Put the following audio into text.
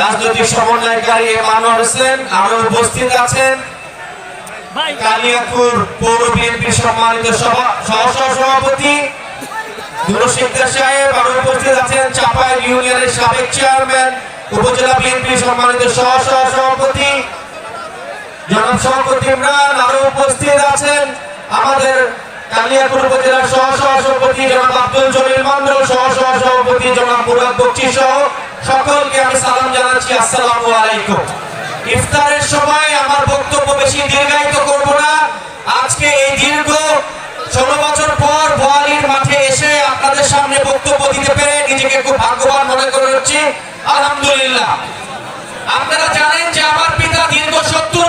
রাজনৈতিক আরও উপস্থিত আছেন। কালিয়াপুর পৌর বিএনপির সম্মানিত সভাপতি সাহেব আরও ইউনিয়নের সাবেক চেয়ারম্যান, উপজেলা বিএনপি সম্মানিত সহ সহ সভাপতি, জনাব শঙ্কর ইমরান আরও উপস্থিত আছেন। আমাদের কালিয়াপুর উপজেলার সহ সহ সভাপতি জনাব আব্দুল জলিল মন্ডল সহ সহ সভাপতি জনাব মুরাদ বক্সি সহ সকলকে আমি সালাম জানাচ্ছি, আসসালামু আলাইকুম। ইফতারের সময় আমার বক্তব্য বেশি দীর্ঘায়িত করব না। আজকে এই দীর্ঘ ষোলো বছর পর ভোয়ালির মাঠে এসে আপনাদের সামনে বক্তব্য দিতে পেরে নিজেকে খুব ভাগ্য করছি। আলহামদুলিল্লাহ। আপনারা জানেন যে আমার পিতা দীর্ঘ সত্তর